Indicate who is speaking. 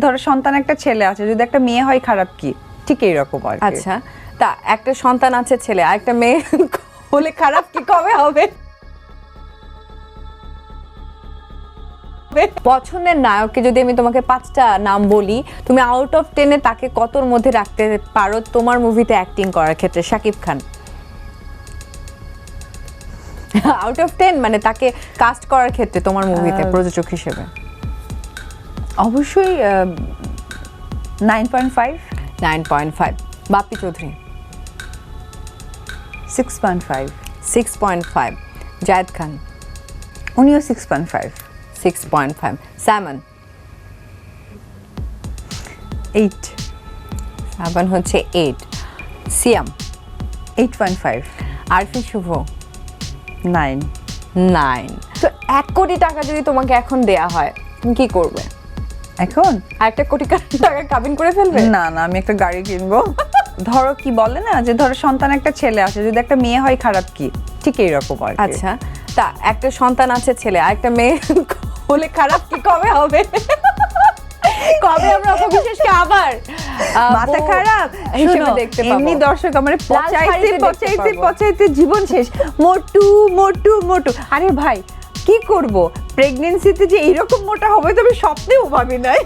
Speaker 1: ধরো সন্তান একটা ছেলে আছে যদি একটা মেয়ে হয় খারাপ কি? ঠিক এইরকম আর
Speaker 2: আচ্ছা তা একটা সন্তান আছে ছেলে আর একটা মেয়ে হলে খারাপ কি? কবে হবে? পছন্দের নায়ককে যদি আমি তোমাকে পাঁচটা নাম বলি তুমি আউট অফ টেনে তাকে কতর মধ্যে রাখতে পারো তোমার মুভিতে অ্যাক্টিং করার ক্ষেত্রে? Shakib Khan. Out of ten মানে তাকে কাস্ট করার ক্ষেত্রে তোমার মুভিতে প্রযোজক হিসেবে।
Speaker 1: অবশ্যই nine point five
Speaker 2: nine point five Bappi Chowdhury.
Speaker 1: Six point five
Speaker 2: six point five Zayed Khan.
Speaker 1: উনিও six point five
Speaker 2: six point five Symon.
Speaker 1: Eight
Speaker 2: সাবান হচ্ছে eight Siam.
Speaker 1: Eight point five
Speaker 2: Arifin Shuvo.
Speaker 1: Nine
Speaker 2: nine তো এক কোটি টাকা যদি তোমাকে এখন দেয়া হয় তুমি কি করবে?
Speaker 1: এখন?
Speaker 2: আর একটা কোটি টাকা কাবিন করে ফেলবে?
Speaker 1: না না আমি একটা গাড়ি কিনবো। ধরো কি বলে না যে ধরো সন্তান একটা ছেলে আছে যদি একটা মেয়ে হয় খারাপ কি? ঠিক এইরকম আর
Speaker 2: আচ্ছা তা একটা সন্তান আছে ছেলে আর একটা মেয়ে হলে খারাপ কি? কবে হবে? কবে আমরা অপবিশ্বাসকে আবার
Speaker 1: মাথা খারাপ?
Speaker 2: হিসেবে দেখতে পাবো।
Speaker 1: এমনি দর্শক আমার পচাইতে পচাইতে পচাইতে জীবন শেষ। মোটু মোটু মোটু। আরে ভাই কি করব? প্রেগনেন্সিতে যে এরকম মোটা হবে তবে স্বপ্নেও ভাবি নাই।